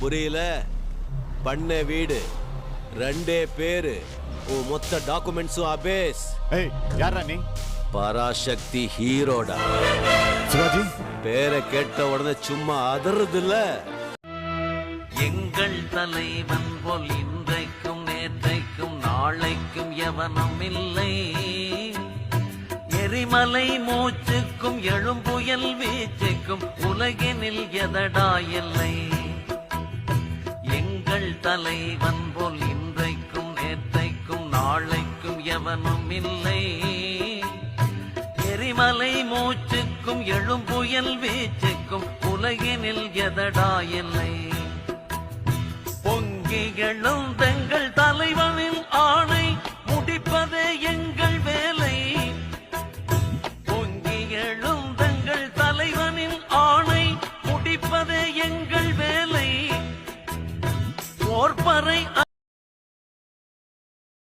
புரியல? பண்ண வீடு. ரெண்டே பேரு. உன் மொத்த டாக்குமெண்ட்ஸும் அபேஸ். ஏய் யாரா நீ? பராசக்தி ஹீரோடா. சிவாஜி? பேரை கேட்ட உடனே சும்மா அதறது இல்ல எங்கள் தலைவன் போல் இன்றைக்கும் நேற்றைக்கும் நாளைக்கும் எவனும் இல்லை. எரிமலை மூச்சுக்கும் எழும்புயல் வீச்சுக்கும் உலகினில் எதடா இல்லை? தலைவன் போல் இன்றைக்கும் நேற்றைக்கும் நாளைக்கும் எவனும் இல்லை. எரிமலை மூச்சுக்கும் எழும்புயல் வீச்சுக்கும் உலகினில் எதடா இல்லை? பொங்கிகளும் முடிப்பதே